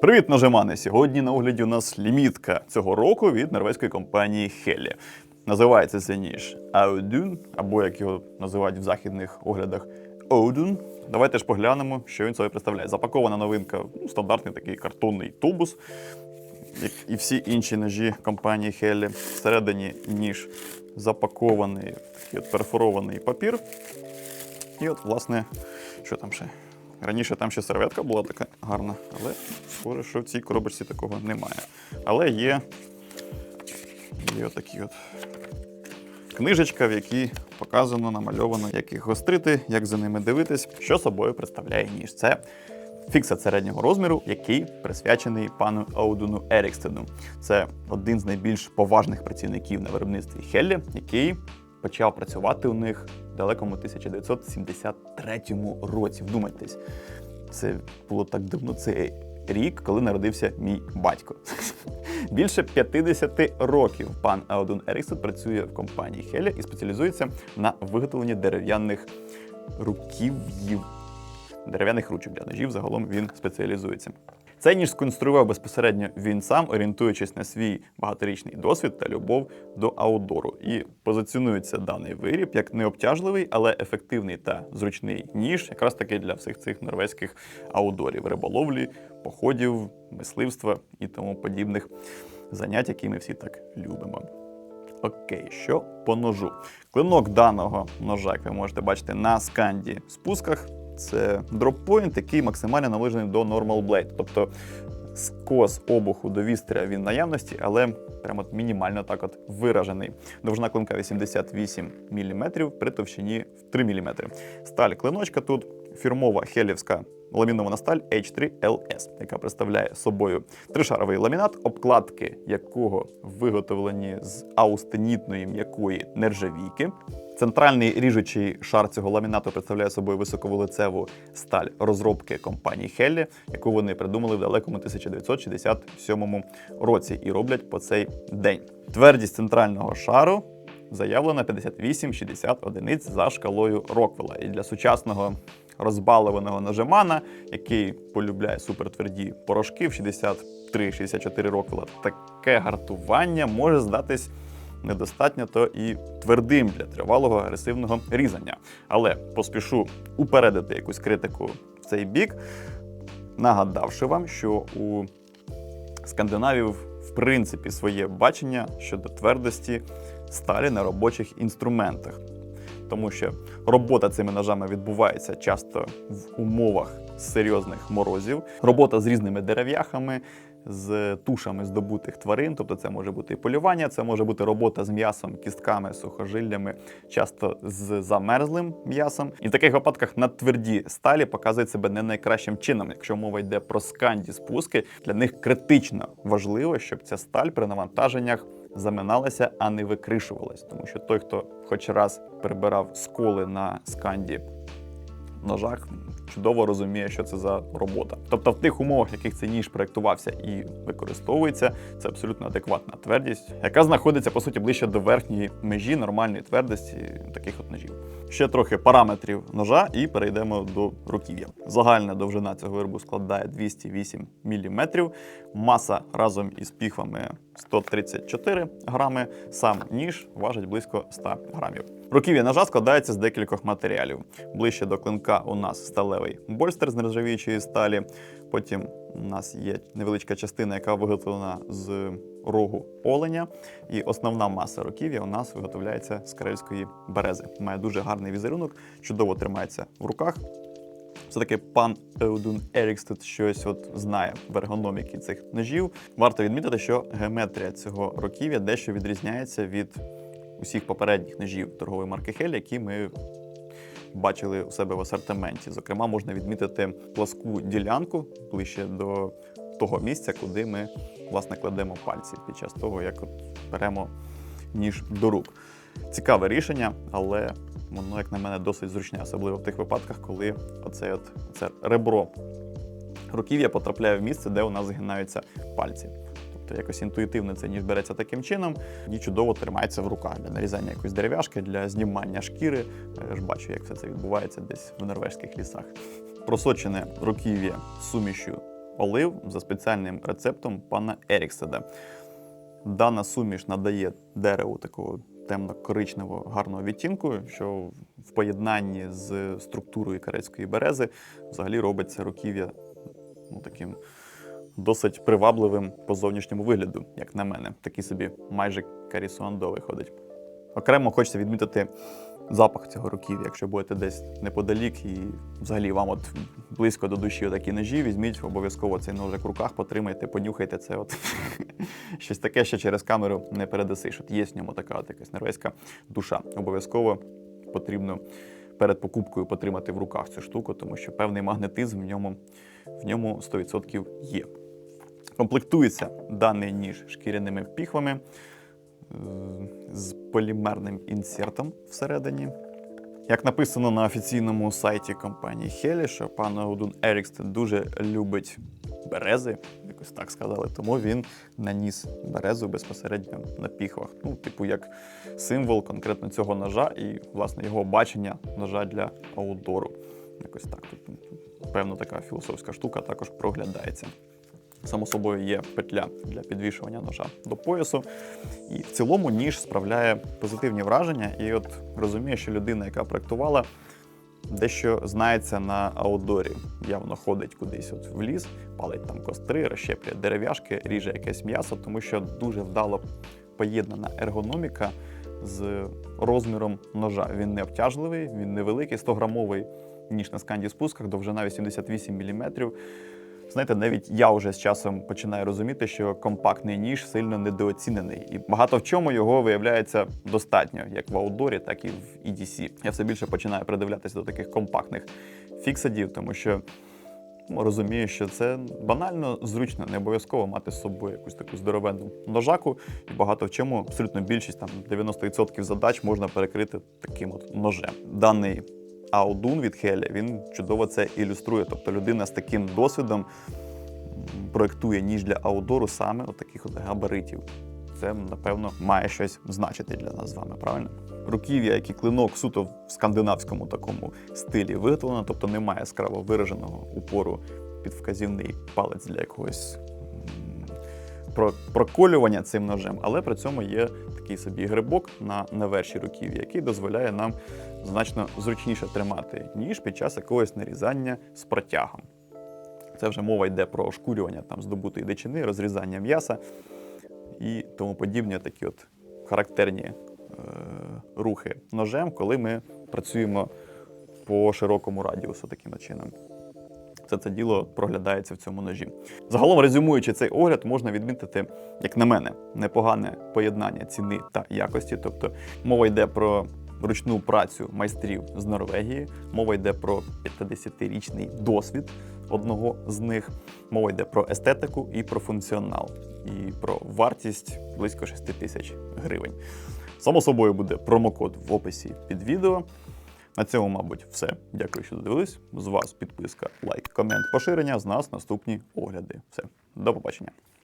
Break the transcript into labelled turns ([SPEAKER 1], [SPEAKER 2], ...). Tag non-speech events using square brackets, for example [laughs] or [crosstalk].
[SPEAKER 1] Привіт, нажимани! Сьогодні на огляді у нас лімітка цього року від норвезької компанії Helle. Називається цей ніж Audun, або як його називають в західних оглядах Odun. Давайте ж поглянемо, що він собою представляє. Запакована новинка, ну, стандартний такий картонний тубус, як і всі інші ножі компанії Helle. Всередині ніж запакований такий от перфорований папір. І от, власне, що там ще? Раніше там ще серветка була така гарна, але схоже, що в цій коробочці такого немає. Але є, є отакі от книжечка, в якій показано, намальовано, як їх гострити, як за ними дивитись, що собою представляє ніж. Це фіксат середнього розміру, який присвячений пану Аудуну Ерікстену. Це один з найбільш поважних працівників на виробництві Хеллі, який почав працювати у них в далекому 1973 році. Вдумайтесь, це було так давно. Це рік, коли народився мій батько. [laughs] Більше 50 років пан Аудун Еріксон працює в компанії Хеля і спеціалізується на виготовленні дерев'яних руків'їв. Дерев'яних ручок для ножів загалом він спеціалізується. Цей ніж сконструював безпосередньо він сам, орієнтуючись на свій багаторічний досвід та любов до аудору. І позиціонується даний виріб як необтяжливий, але ефективний та зручний ніж, якраз таки для всіх цих норвезьких аудорів риболовлі, походів, мисливства і тому подібних занять, які ми всі так любимо. Окей, що по ножу? Клинок даного ножа, як ви можете бачити, на сканді спусках. Це дроппойнт, який максимально наближений до Normal Blade. Тобто скос обуху до вістря він наявності, але прямо от мінімально так от виражений. Довжина клинка 88 мм при товщині в 3 мм. Сталь клиночка тут фірмова хелівська ламінована сталь H3LS, яка представляє собою тришаровий ламінат, обкладки якого виготовлені з аустенітної м'якої нержавійки. Центральний ріжучий шар цього ламінату представляє собою високоволицеву сталь розробки компанії Хеллі, яку вони придумали в далекому 1967 році і роблять по цей день. Твердість центрального шару заявлена 58-60 одиниць за шкалою Роквелла. І для сучасного розбалованого нажимана, який полюбляє супертверді порошки в 63-64 Роквелла, таке гартування може здатись недостатньо то і твердим для тривалого агресивного різання. Але поспішу упередити якусь критику в цей бік, нагадавши вам, що у скандинавів в принципі своє бачення щодо твердості сталі на робочих інструментах. Тому що робота цими ножами відбувається часто в умовах серйозних морозів, робота з різними дерев'яхами, з тушами здобутих тварин, тобто це може бути і полювання, це може бути робота з м'ясом, кістками, сухожиллями, часто з замерзлим м'ясом. І в таких випадках на тверді сталі показують себе не найкращим чином. Якщо мова йде про сканді спуски, для них критично важливо, щоб ця сталь при навантаженнях заминалася, а не викришувалась. Тому що той, хто хоч раз прибирав сколи на сканді ножах, чудово розуміє, що це за робота. Тобто, в тих умовах, в яких цей ніж проєктувався і використовується, це абсолютно адекватна твердість, яка знаходиться по суті ближче до верхньої межі нормальної твердості таких от ножів. Ще трохи параметрів ножа, і перейдемо до руків'я. Загальна довжина цього виробу складає 208 мм, маса разом із піхвами 134 грами. Сам ніж важить близько 100 грамів. Руків'я ножа складається з декількох матеріалів. Ближче до клинка у нас сталевий больстер з нержавіючої сталі. Потім у нас є невеличка частина, яка виготовлена з рогу оленя. І основна маса руків'я у нас виготовляється з карельської берези. Має дуже гарний візерунок, чудово тримається в руках. Все-таки пан Еудун Ерікс тут щось от знає в ергономіки цих ножів. Варто відмітити, що геометрія цього руків'я дещо відрізняється від усіх попередніх ножів торгової марки Хель, які ми бачили у себе в асортименті. Зокрема, можна відмітити пласку ділянку ближче до того місця, куди ми власне кладемо пальці під час того, як от беремо ніж до рук. Цікаве рішення, але воно, як на мене, досить зручне, особливо в тих випадках, коли оце, от, це ребро руків'я потрапляє в місце, де у нас згинаються пальці. Тобто якось інтуїтивно цей ніж береться таким чином і чудово тримається в руках для нарізання якоїсь дерев'яшки, для знімання шкіри. Я ж бачу, як все це відбувається десь в норвезьких лісах. Просочене руків'я сумішю олив за спеціальним рецептом пана Ерікседа. Дана суміш надає дереву такого темно-коричневого гарного відтінку, що в поєднанні з структурою карецької берези взагалі робить це руків'я ну, таким досить привабливим по зовнішньому вигляду, як на мене. Такий собі майже карісуандо виходить. Окремо хочеться відмітити запах цього руків'я. Якщо будете десь неподалік і взагалі вам от близько до душі такі ножі, візьміть обов'язково цей ножик в руках, потримайте, понюхайте це. От [laughs] щось таке, що через камеру не передасиш. От є в ньому така от якась норвезька душа. Обов'язково потрібно перед покупкою потримати в руках цю штуку, тому що певний магнетизм в ньому, в ньому 100% є. Комплектується даний ніж шкіряними впіхвами е, з полімерним інсертом всередині. Як написано на офіційному сайті компанії Хелі, що пан Аудун Ерікстен дуже любить берези, якось так сказали, тому він наніс березу безпосередньо на піхвах. Ну, типу, як символ конкретно цього ножа і, власне, його бачення ножа для аудору. Якось так. Тут, певно, така філософська штука також проглядається. Само собою є петля для підвішування ножа до поясу. І в цілому ніж справляє позитивні враження. І от розуміє, що людина, яка проектувала, дещо знається на аудорі. Явно ходить кудись от в ліс, палить там костри, розщеплює дерев'яшки, ріже якесь м'ясо, тому що дуже вдало поєднана ергономіка з розміром ножа. Він не обтяжливий, він невеликий, 100-грамовий ніж на сканді спусках, довжина 88 мм. Знаєте, навіть я вже з часом починаю розуміти, що компактний ніж сильно недооцінений, і багато в чому його виявляється достатньо, як в аудорі, так і в EDC. Я все більше починаю придивлятися до таких компактних фіксадів, тому що ну, розумію, що це банально зручно, не обов'язково мати з собою якусь таку здоровенну ножаку. І багато в чому абсолютно більшість, там 90% задач можна перекрити таким от ножем. Даний Аудун від Хеля він чудово це ілюструє. Тобто людина з таким досвідом проектує ніж для аудору саме таких от габаритів. Це, напевно, має щось значити для нас з вами, правильно? Руків'я, як і клинок, суто в скандинавському такому стилі виготовлено, тобто немає яскраво вираженого упору під вказівний палець для якогось проколювання цим ножем, але при цьому є такий собі грибок на наверші руків'я, який дозволяє нам значно зручніше тримати ніж під час якогось нарізання з протягом. Це вже мова йде про ошкурювання там здобутої дичини, розрізання м'яса і тому подібні такі от характерні е, рухи ножем, коли ми працюємо по широкому радіусу таким чином. Все це діло проглядається в цьому ножі. Загалом, резюмуючи цей огляд, можна відмітити, як на мене, непогане поєднання ціни та якості. Тобто мова йде про ручну працю майстрів з Норвегії, мова йде про 50-річний досвід одного з них. Мова йде про естетику і про функціонал, і про вартість близько 6 тисяч гривень. Само собою буде промокод в описі під відео. На цьому, мабуть, все. Дякую, що додивились. З вас підписка, лайк, комент, поширення. З нас наступні огляди. Все, до побачення.